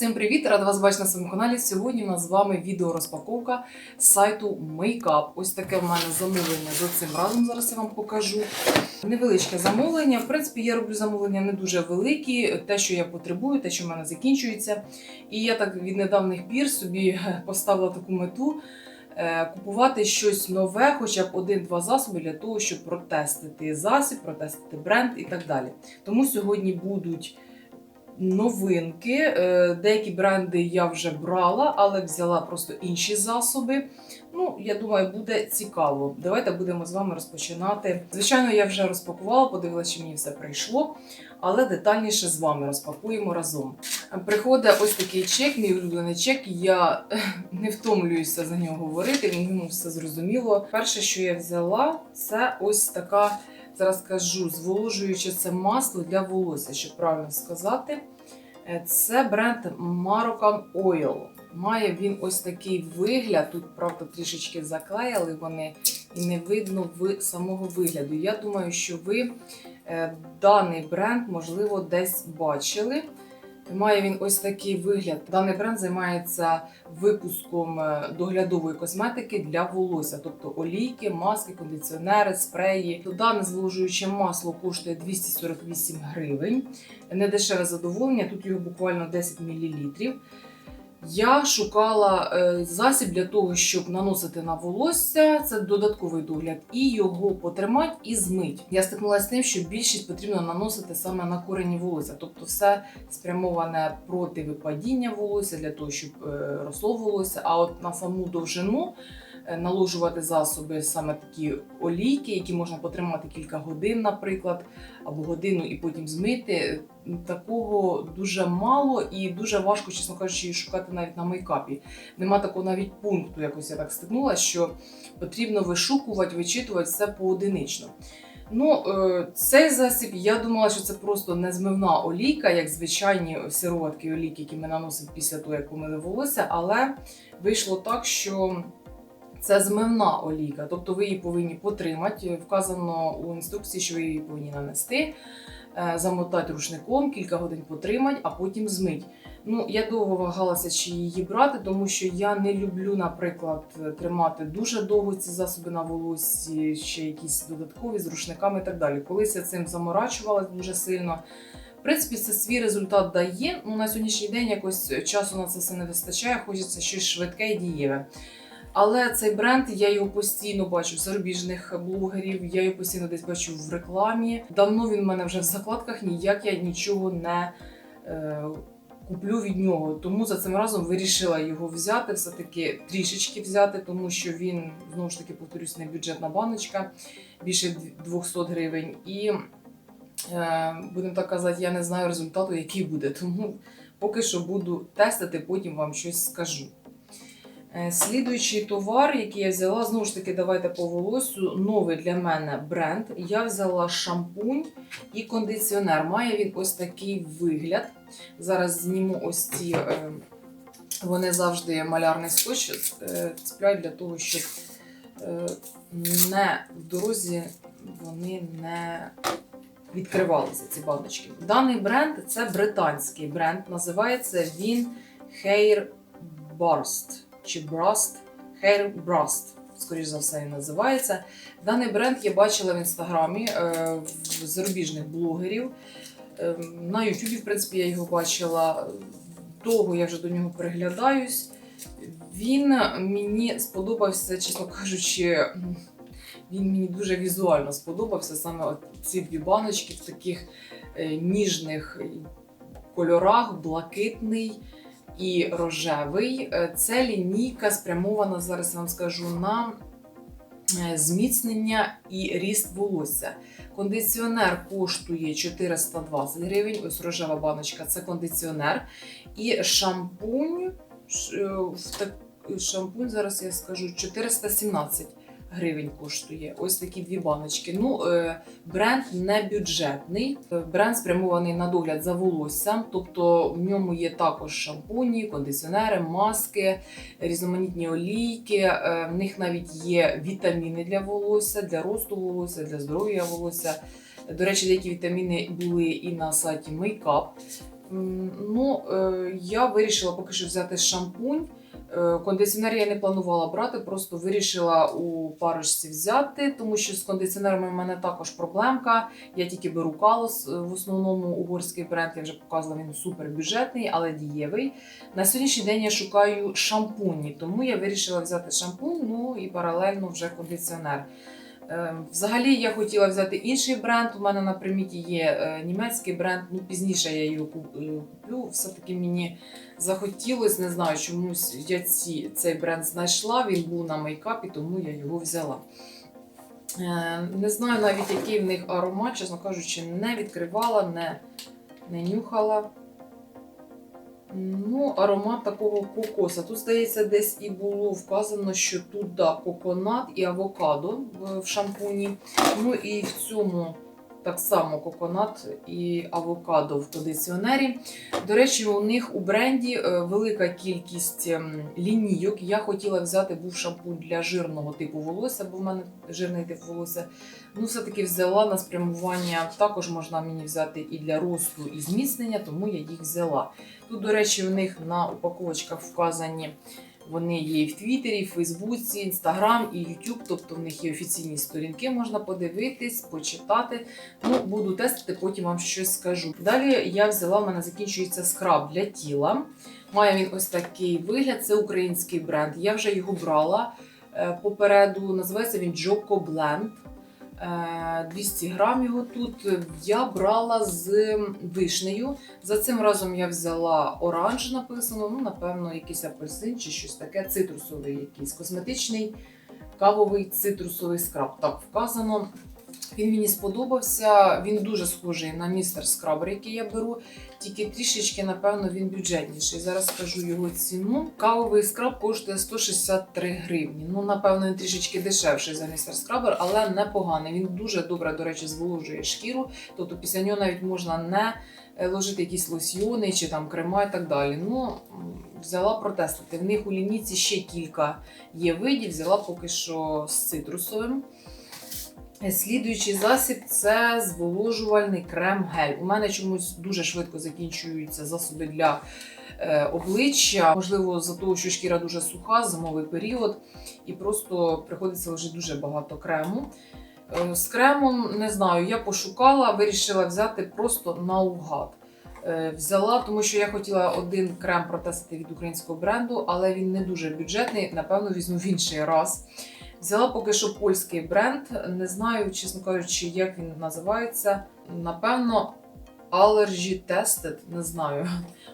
Всім привіт! Рада вас бачити на своєму каналі. Сьогодні у нас з вами відеорозпаковка з сайту Makeup. Ось таке в мене замовлення за цим разом. Зараз я вам покажу. Невеличке замовлення. В принципі, я роблю замовлення не дуже великі, те, що я потребую, те, що в мене закінчується. І я так від недавніх пір собі поставила таку мету. е, Купувати щось нове, хоча б один-два засоби для того, щоб протестити засіб, протестити бренд і так далі. Тому сьогодні будуть новинки. Е, Деякі бренди я вже брала, але взяла просто інші засоби. Ну, я думаю, буде цікаво. Давайте будемо з вами розпочинати. Звичайно, я вже розпакувала, подивилася, що мені все прийшло, але детальніше з вами розпакуємо разом. Приходить ось такий чек, мій улюблений чек. Я не втомлююся за нього говорити, в ньому все зрозуміло. Перше, що я взяла, це ось така. Зараз кажу, зволожуюче це масло для волосся, щоб правильно сказати. Е, Це бренд Marocan Oil. Має він ось такий вигляд. Тут, правда, трішечки заклеїли вони і не видно в самого вигляду. Я думаю, що ви е, даний бренд, можливо, десь бачили. Має він ось такий вигляд. Даний бренд займається випуском е, доглядової косметики для волосся, тобто олійки, маски, кондиціонери, спреї. Дане зволожуюче масло коштує 248 гривень. Недешеве задоволення, тут його буквально 10 мл. Я шукала е, засіб для того, щоб наносити на волосся. Це додатковий догляд, і його потримати і змить. Я стикнулася з тим, що більшість потрібно наносити саме на корені волосся, тобто все спрямоване проти випадіння волосся для того, щоб е, росло волосся. А от на саму довжину наложувати засоби саме такі олійки, які можна потримати кілька годин, наприклад, або годину і потім змити. Такого дуже мало і дуже важко, чесно кажучи, шукати навіть на мейкапі. Нема такого навіть пункту, якось я так стикнулася, що потрібно вишукувати, вичитувати все поодинично. Ну, е, цей засіб, я думала, що це просто незмивна олійка, як звичайні сироватки олійки, які ми наносимо після того, як помили волосся, але вийшло так, що це змивна олійка, тобто ви її повинні потримати. Вказано у інструкції, що ви її повинні нанести, е, замотати рушником, кілька годин потримати, а потім змить. Ну, я довго вагалася, чи її брати, тому що я не люблю, наприклад, тримати дуже довго ці засоби на волосі, ще якісь додаткові з рушниками і так далі. Колись я цим заморачувалась дуже сильно. В принципі, це свій результат дає. Ну, на сьогоднішній день якось часу на це все не вистачає, хочеться щось швидке і дієве. Але цей бренд я його постійно бачу в зарубіжних блогерів, я його постійно десь бачу в рекламі. Давно він в мене вже в закладках, ніяк я нічого не е, куплю від нього. Тому за цим разом вирішила його взяти, все-таки трішечки взяти, тому що він знову ж таки повторюсь, не бюджетна баночка, більше 200 гривень. І е, будемо так казати, я не знаю результату, який буде. Тому поки що буду тестити, потім вам щось скажу. Е, Слідуючий товар, який я взяла, знову ж таки, давайте по волосю. Новий для мене бренд. Я взяла шампунь і кондиціонер. Має він ось такий вигляд. Зараз зніму ось ці. е, Вони завжди малярний скотч е, цепляють для того, щоб не в дорозі вони не відкривалися, ці баночки. Даний бренд це британський бренд. Називається він Hair Burst чи Brust, Hair Brust, скоріш за все, він називається. Даний бренд я бачила в інстаграмі е, в зарубіжних блогерів. Е, На Ютубі, в принципі, я його бачила. Довго я вже до нього переглядаюсь. Він мені сподобався, чесно кажучи, він мені дуже візуально сподобався. Саме ці дві баночки в таких е, ніжних кольорах, блакитний і рожевий. Е, Це лінійка спрямована, зараз вам скажу, на е, зміцнення і ріст волосся. Кондиціонер коштує 420 гривень. Ось рожева баночка це кондиціонер. І шампунь. е, Шампунь, зараз я скажу, 417 гривень коштує. Ось такі дві баночки. Ну, е, бренд не бюджетний. Е, Бренд спрямований на догляд за волоссям, тобто в ньому є також шампуні, кондиціонери, маски, різноманітні олійки. Е, В них навіть є вітаміни для волосся, для росту волосся, для здоров'я волосся. До речі, деякі вітаміни були і на сайті Makeup. Ну, я вирішила поки що взяти шампунь. Е, Кондиціонер я не планувала брати, просто вирішила у парочці взяти, тому що з кондиціонерами в мене також проблемка. Я тільки беру калос, е, в основному угорський бренд, я вже показувала, він супер бюджетний, але дієвий. На сьогоднішній день я шукаю шампуні, тому я вирішила взяти шампунь, ну і паралельно вже кондиціонер. Е, Взагалі я хотіла взяти інший бренд. У мене на приміті є німецький бренд. Ну пізніше я його куплю. Все-таки мені захотілося, не знаю, чомусь я ці, цей бренд знайшла. Він був на мейкапі, тому я його взяла. Е, Не знаю навіть, який в них аромат, чесно кажучи, не відкривала, не, не нюхала. Ну, аромат такого кокоса. Тут, здається, десь і було вказано, що тут да, коконат і авокадо в, в шампуні. Ну і в цьому так само коконат і авокадо в кондиціонері. До речі, у них у бренді е, велика кількість ем, лінійок. Я хотіла взяти був шампунь для жирного типу волосся, бо в мене жирний тип волосся. Ну, все-таки взяла на спрямування. Також можна мені взяти і для росту, і зміцнення, тому я їх взяла. Тут, до речі, у них на упаковочках вказані. Вони є і в Твіттері, і в Фейсбуці, Інстаграм і Ютуб, тобто в них є офіційні сторінки, можна подивитись, почитати. Ну, буду тестити, потім вам щось скажу. Далі я взяла, в мене закінчується скраб для тіла. Має він ось такий вигляд, це український бренд. Я вже його брала е, попереду. Називається він Joko Blend. Е, 200 грам його тут. Я брала з вишнею. За цим разом я взяла оранж, написано, ну, напевно, якийсь апельсин чи щось таке, цитрусовий якийсь косметичний кавовий цитрусовий скраб. Так вказано. Він мені сподобався. Він дуже схожий на містер скрабер, який я беру. Тільки трішечки, напевно, він бюджетніший. Зараз скажу його ціну. Кавовий скраб коштує 163 гривні. Ну, напевно, він трішечки дешевший за містер скрабер, але непоганий. Він дуже добре, до речі, зволожує шкіру. Тобто після нього навіть можна не е, ложити якісь лосьйони чи там крема і так далі. Ну, взяла протестити. В них у лінійці ще кілька є видів. Взяла поки що з цитрусовим. Слідуючий засіб це зволожувальний крем-гель. У мене чомусь дуже швидко закінчуються засоби для е, обличчя. Можливо, за того, що шкіра дуже суха, зимовий період, і просто приходиться вже дуже багато крему. Е, з кремом не знаю, я пошукала, вирішила взяти просто наугад. Е, Взяла, тому що я хотіла один крем протестити від українського бренду, але він не дуже бюджетний. Напевно, візьму в інший раз. Взяла поки що польський бренд. Не знаю, чесно кажучи, як він називається. Напевно, Allergy Tested, не знаю.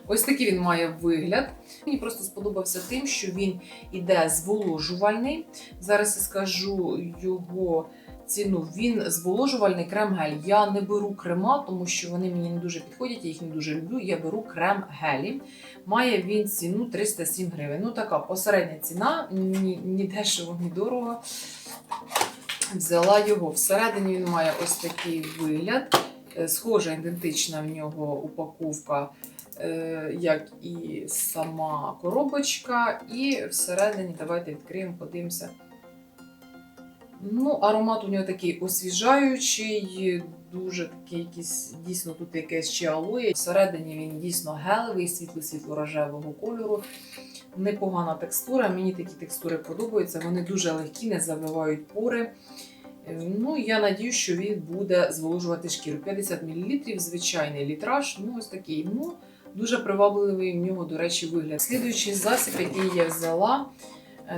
Ось такий він має вигляд. Мені просто сподобався тим, що він іде зволожувальний. Зараз я скажу його ціну. Він зволожувальний крем-гель. Я не беру крема, тому що вони мені не дуже підходять, я їх не дуже люблю. Я беру крем-гелі. Має він ціну 307 гривень. Ну, така посередня ціна, ні, ні дешево, ні дорого. Взяла його. Всередині він має ось такий вигляд. Е, Схожа, ідентична в нього упаковка, е, як і сама коробочка. І всередині, давайте відкриємо, подивимося. Ну, аромат у нього такий освіжаючий, дуже такий якийсь, дійсно тут якесь ще алоє. Всередині він дійсно гелевий, світло-світло-рожевого кольору. Непогана текстура. Мені такі текстури подобаються. Вони дуже легкі, не забивають пори. Е, Ну, я надію, що він буде зволожувати шкіру. 50 мл, звичайний літраж. Ну, ось такий. Ну, дуже привабливий в нього, до речі, вигляд. Слідуючий засіб, який я взяла,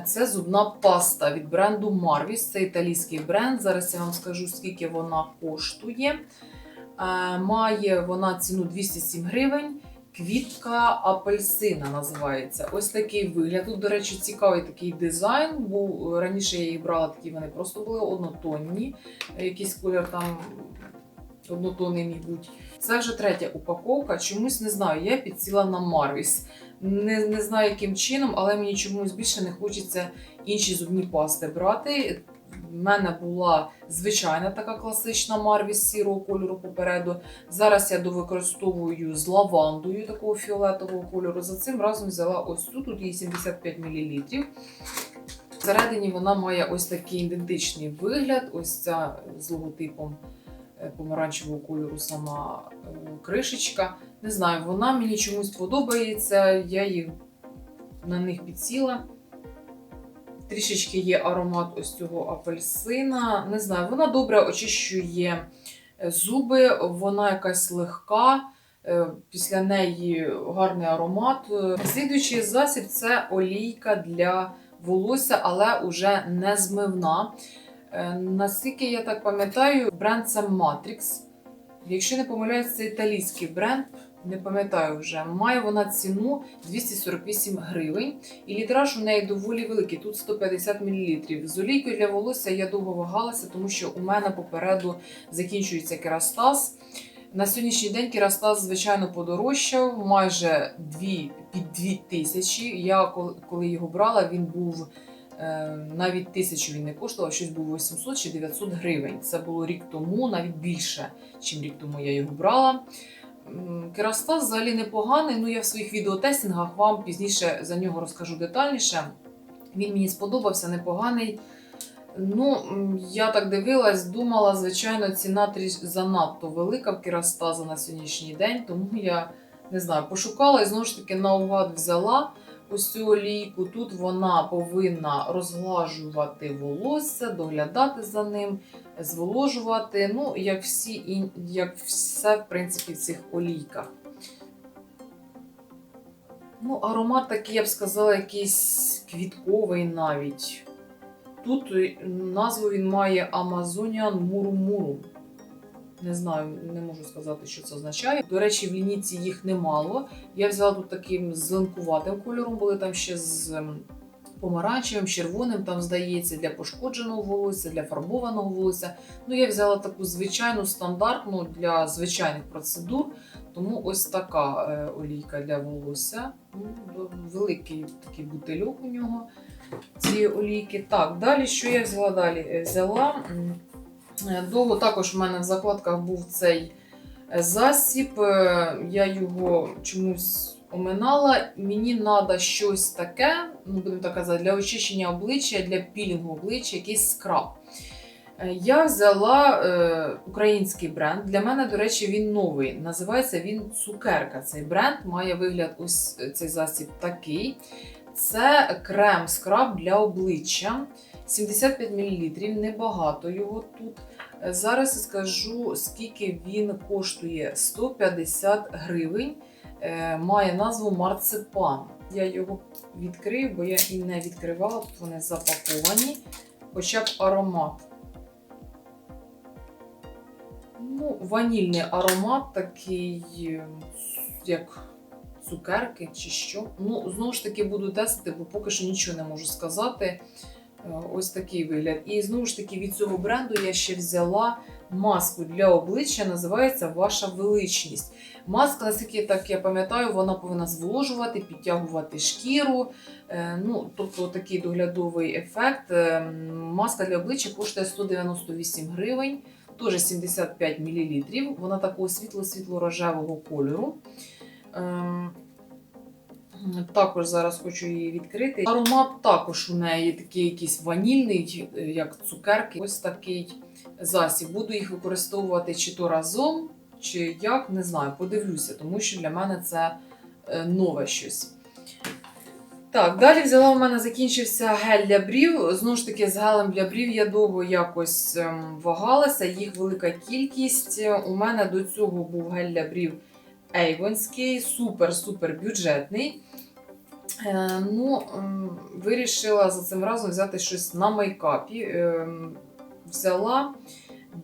це зубна паста від бренду Marvis. Це італійський бренд. Зараз я вам скажу, скільки вона коштує. Е, Має вона ціну 207 гривень. Квітка апельсина називається. Ось такий вигляд. Тут, до речі, цікавий такий дизайн. Був раніше я їх брала, такі вони просто були однотонні. Якийсь колір там однотонний міг бути. Це вже третя упаковка. Чомусь не знаю. Я підсіла на Марвіс. Не, не знаю, яким чином, але мені чомусь більше не хочеться інші зубні пасти брати. В мене була звичайна така класична Марвіс сірого кольору попереду. Зараз я довикористовую з лавандою такого фіолетового кольору. За цим разом взяла ось тут, тут її 75 мл. Всередині вона має ось такий ідентичний вигляд, ось ця з логотипом помаранчевого кольору сама е, кришечка. Не знаю, вона мені чомусь подобається, я їх на них підсіла. Трішечки є аромат ось цього апельсина. Не знаю, вона добре очищує е, зуби, вона якась легка. е, Після неї гарний аромат. Е, Слідуючий засіб це олійка для волосся, але уже не змивна. Е, Наскільки я так пам'ятаю, бренд це Matrix. Якщо не помиляюсь, це італійський бренд, не пам'ятаю вже. Має вона ціну 248 гривень. І літраж у неї доволі великий, тут 150 мл. З олійкою для волосся я довго вагалася, тому що у мене попереду закінчується керастаз. На сьогоднішній день керастаз, звичайно, подорожчав майже 2, під 2 тисячі. Я коли- його брала, він був навіть тисячу він не коштував, щось був 800 чи 900 гривень. Це було рік тому, навіть більше, ніж рік тому я його брала. М, Керастаз взагалі непоганий. Ну я в своїх відеотестингах вам пізніше за нього розкажу детальніше. Він мені сподобався, непоганий. Ну, я так дивилась, думала, звичайно, ціна тріш занадто велика в Керастаза на сьогоднішній день, тому я не знаю, пошукала і знову ж таки наугад взяла ось цю олійку. Тут вона повинна розглажувати волосся, доглядати за ним, зволожувати. Ну, як всі як все, в принципі, в цих олійках. Ну, аромат такий, я б сказала, якийсь квітковий навіть. Тут е, назву він має Amazonian Murumuru. Не знаю, не можу сказати, що це означає. До речі, в лінійці їх немало. Я взяла тут таким зеленкуватим кольором, були там ще з помаранчевим, червоним, там здається, для пошкодженого волосся, для фарбованого волосся. Ну, я взяла таку звичайну стандартну для звичайних процедур. Тому ось така е, олійка для волосся. Ну, великий такий бутильок у нього цієї олійки. Так, далі що я взяла далі? Е, Взяла довго також в мене в закладках був цей е, засіб. Е, Я його чомусь оминала. Мені треба щось таке, ну будемо так казати, для очищення обличчя, для пілінгу обличчя, якийсь скраб. Е, Я взяла е, український бренд. Для мене, до речі, він новий. Називається він Цукерка. Цей бренд має вигляд ось е, цей засіб такий. Це крем скраб для обличчя. 75 мл, небагато його тут. Зараз скажу, скільки він коштує 150 гривень. Е, Має назву марципан. Я його відкрию, бо я і не відкривала, тут вони запаковані. Хоча б аромат. Ну, ванільний аромат такий, як цукерки чи що. Ну, знову ж таки, буду тестити, бо поки що нічого не можу сказати. Е, Ось такий вигляд. І знову ж таки, від цього бренду я ще взяла маску для обличчя, називається Ваша величність. Маска, наскільки так я пам'ятаю, вона повинна зволожувати, підтягувати шкіру. Е, Ну, тобто такий доглядовий ефект. Е, Маска для обличчя коштує 198 гривень, теж 75 мл. Вона такого світло-світло-рожевого кольору. Також зараз хочу її відкрити. Аромат також у неї такий якийсь ванільний, е, як цукерки. Ось такий засіб. Буду їх використовувати чи то разом, чи як, не знаю, подивлюся, тому що для мене це е, нове щось. Так, далі взяла у мене закінчився гель для брів. Знову ж таки, з гелем для брів я довго якось ем, вагалася, їх велика кількість. У мене до цього був гель для брів Ейвонський, супер-супер бюджетний. Е, ну, ем, вирішила за цим разом взяти щось на мейкапі. Ем, взяла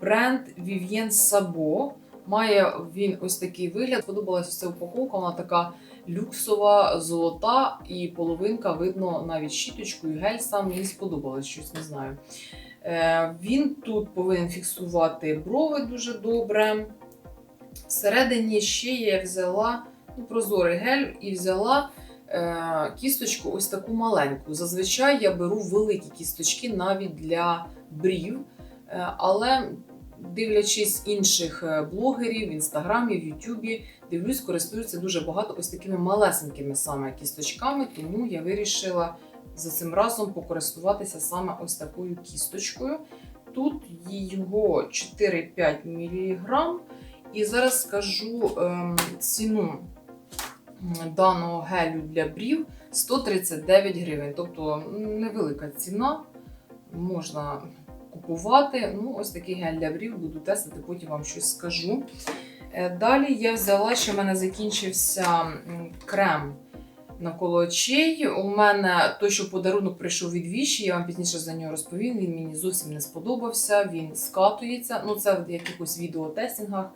бренд Vivien Sabo. Має він ось такий вигляд. Сподобалася ця упаковка, вона така люксова, золота, і половинка видно навіть щіточкою. Гель сам мені сподобалось, щось не знаю. Е, він тут повинен фіксувати брови дуже добре. Всередині ще я взяла ну, прозорий гель і взяла е, кісточку ось таку маленьку. Зазвичай я беру великі кісточки навіть для брів, е, але дивлячись інших е, блогерів в інстаграмі, в Ютубі, дивлюсь, користуються дуже багато ось такими малесенькими саме кісточками, тому я вирішила за цим разом покористуватися саме ось такою кісточкою. тут його 4-5 мг. І зараз скажу ем, ціну даного гелю для брів 139 гривень. Тобто невелика ціна. Можна купувати. Ну, ось такий гель для брів, буду тестити, потім вам щось скажу. Е, Далі я взяла, що в мене закінчився крем навколо очей. У мене той, що подарунок прийшов від віші, я вам пізніше за нього розповім. Він мені зовсім не сподобався, він скатується. Ну, це в якихось відеотестингах.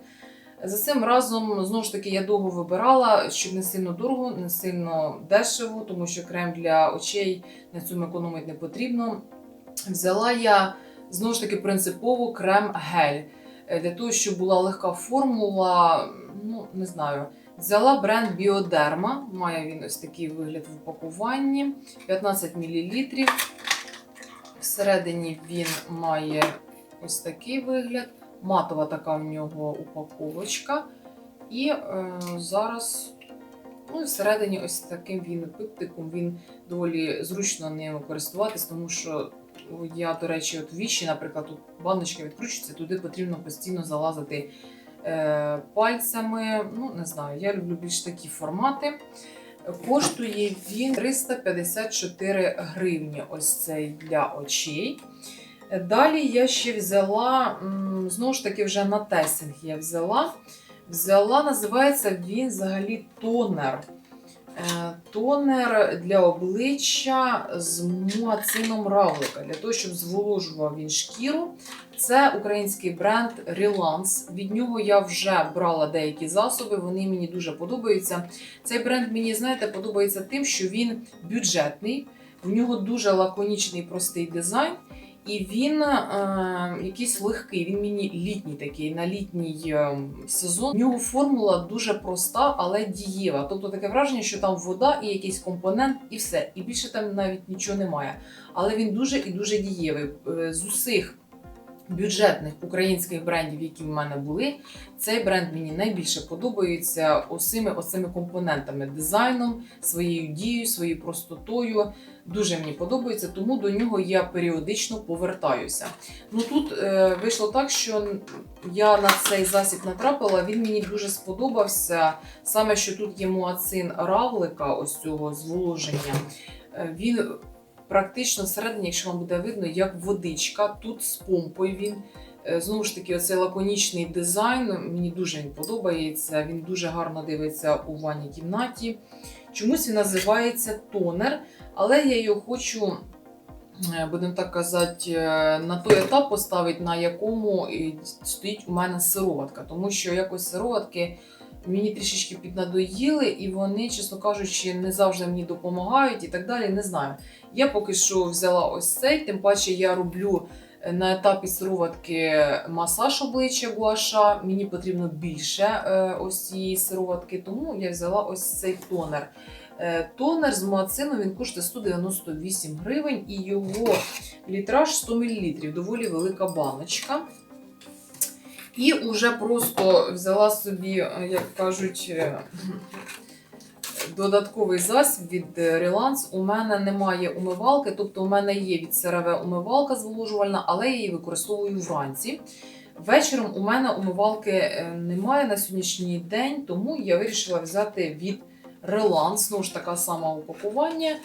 За цим разом, знову ж таки, я довго вибирала, щоб не сильно дорого, не сильно дешево, тому що крем для очей на цьому економити не потрібно. Взяла я знову ж таки принципово крем-гель. Е, Для того, щоб була легка формула, ну не знаю. Взяла бренд Біодерма. Має він ось такий вигляд в упакуванні. 15 мл. Всередині він має ось такий вигляд. Матова така в нього упаковочка. І е, зараз, ну всередині ось таким він пиптиком, він доволі зручно ним користуватись, тому що я, до речі, от віші, наприклад, тут баночка відкручується, туди потрібно постійно залазити е, пальцями. Ну, не знаю, я люблю більш такі формати. Коштує він 354 гривні. Ось цей для очей. Далі я ще взяла, знову ж таки, вже на тестинг я взяла. Взяла, називається він взагалі тонер. Е, Тонер для обличчя з муацином равлика, для того, щоб зволожував він шкіру. Це український бренд Relance. Від нього я вже брала деякі засоби, вони мені дуже подобаються. Цей бренд мені, знаєте, подобається тим, що він бюджетний, в нього дуже лаконічний простий дизайн. І він е, якийсь легкий, він мені літній такий на літній е, сезон. У нього формула дуже проста, але дієва. Тобто таке враження, що там вода і якийсь компонент, і все. І більше там навіть нічого немає. Але він дуже і дуже дієвий. Е, З усіх бюджетних українських брендів, які в мене були, цей бренд мені найбільше подобається усіми оцими компонентами, дизайном, своєю дією, своєю простотою. Дуже мені подобається, тому до нього я періодично повертаюся. Ну тут е, вийшло так, що я на цей засіб натрапила. Він мені дуже сподобався. Саме що тут є муацин равлика, ось цього зволоження. Е, він практично всередині, якщо вам буде видно, як водичка. Тут з помпою він. Е, Знову ж таки, оцей лаконічний дизайн мені дуже він подобається. Він дуже гарно дивиться у ванній кімнаті. Чомусь він називається тонер, але я його хочу, е, будемо так казати, е, на той етап поставити, на якому стоїть у мене сироватка. Тому що якось сироватки мені трішечки піднадоїли, і вони, чесно кажучи, не завжди мені допомагають і так далі. Не знаю. Я поки що взяла ось цей, тим паче я роблю е, на етапі сироватки масаж обличчя гуаша. Мені потрібно більше е, ось цієї сироватки, тому я взяла ось цей тонер. Е, Тонер з муацином він коштує 198 гривень і його літраж 100 мл. Доволі велика баночка. І уже просто взяла собі, е, як кажуть, е, додатковий засіб від е, Relance. У мене немає умивалки, тобто у мене є від CeraVe умивалка зволожувальна, але я її використовую вранці. Вечором у мене умивалки немає на сьогоднішній день, тому я вирішила взяти від Relance, знову ж така сама упакування.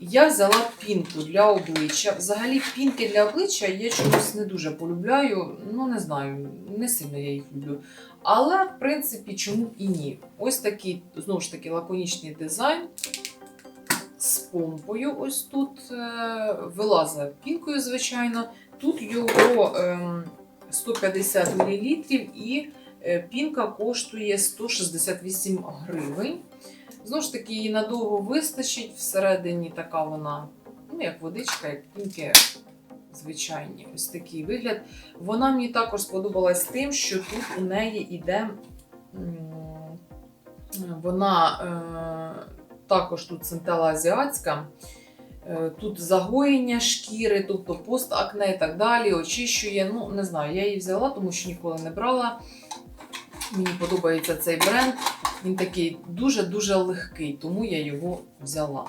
Я взяла пінку для обличчя. Взагалі, пінки для обличчя я чомусь не дуже полюбляю. Ну, не знаю, не сильно я їх люблю. Але, в принципі, чому і ні. Ось такий, знову ж таки, лаконічний дизайн з помпою. Ось тут е, вилазить пінкою, звичайно. Тут його ем, 150 мл і е, пінка коштує 168 гривень. Знову ж таки, її надовго вистачить. Всередині така вона, ну, як водичка, як пінки звичайні. Ось такий вигляд. Вона мені також сподобалась тим, що тут у неї йде. Вона е, також тут центела азіатська. Е, Тут загоєння шкіри, тобто постакне і так далі, очищує. Ну, не знаю, я її взяла, тому що ніколи не брала. Мені подобається цей бренд. Він такий дуже-дуже легкий, тому я його взяла.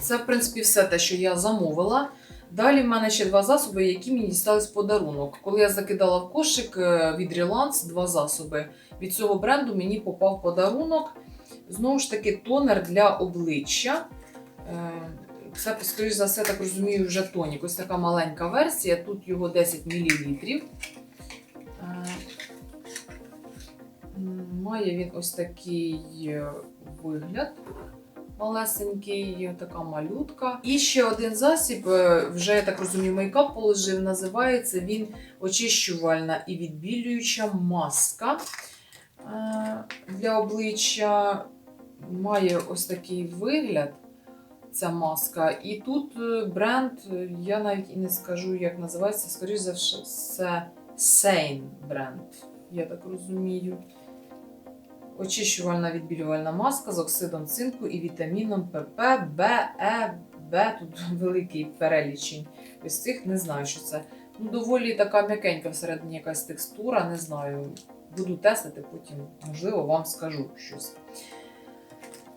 Це, в принципі, все те, що я замовила. Далі в мене ще два засоби, які мені дістались подарунок. Коли я закидала в кошик е, від Relance два засоби від цього бренду, мені попав подарунок. Знову ж таки, тонер для обличчя. Е, Це, скоріш за все, так розумію, вже тонік. Ось така маленька версія. Тут його 10 мл. Має він ось такий е, вигляд. Малесенький, така малютка. І ще один засіб, е, вже я так розумію, мейкап положив. Називається він очищувальна і відбілююча маска е, для обличчя. Має ось такий вигляд. Ця маска. І тут бренд, я навіть і не скажу, як називається, скоріш за все, Sane бренд, я так розумію. Очищувальна відбілювальна маска з оксидом цинку і вітаміном ПП, Б, Е, Б. Тут великий перелічень. Ось цих не знаю, що це. Ну, доволі така м'якенька всередині якась текстура, не знаю. Буду тестити, потім, можливо, вам скажу щось.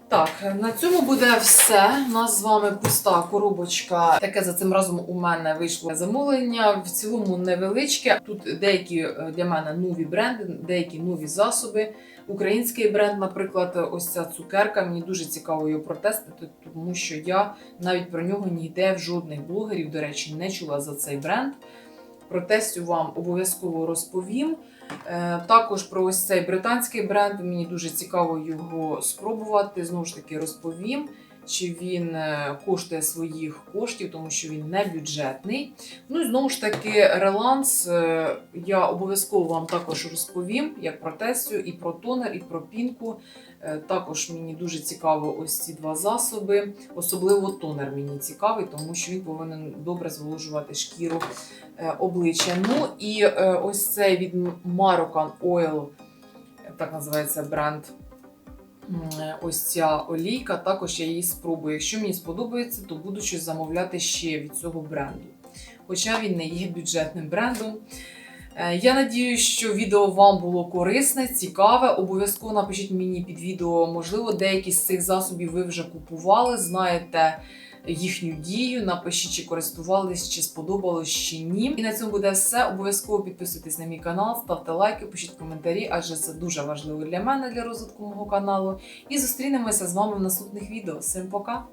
Так, на цьому буде все. У нас з вами пуста коробочка. Таке за цим разом у мене вийшло замовлення. В цілому невеличке. Тут деякі е, для мене нові бренди, деякі нові засоби. Український бренд, наприклад, ось ця цукерка. Мені дуже цікаво її протестити, тому що я навіть про нього ніде в жодних блогерів, до речі, не чула за цей бренд. Про тестю вам обов'язково розповім. Е, Також про ось цей британський бренд. Мені дуже цікаво його спробувати. Знову ж таки, розповім, чи він е, коштує своїх коштів, тому що він не бюджетний. Ну і знову ж таки, реланс е, я обов'язково вам також розповім, як про тестю, і про тонер, і про пінку. Е, Також мені дуже цікаво ось ці два засоби. Особливо тонер мені цікавий, тому що він повинен добре зволожувати шкіру обличчя. Ну і ось цей від Marocan Oil, так називається бренд. Е, Ось ця олійка, також я її спробую. Якщо мені сподобається, то буду щось замовляти ще від цього бренду. Хоча він не є бюджетним брендом. Е, Я надію, що відео вам було корисне, цікаве. Обов'язково напишіть мені під відео, можливо, деякі з цих засобів ви вже купували, знаєте їхню дію. Напишіть, чи користувались, чи сподобалось, чи ні. І на цьому буде все. Обов'язково підписуйтесь на мій канал, ставте лайки, пишіть коментарі, адже це дуже важливо для мене, для розвитку мого каналу. І зустрінемося з вами в наступних відео. Всім пока!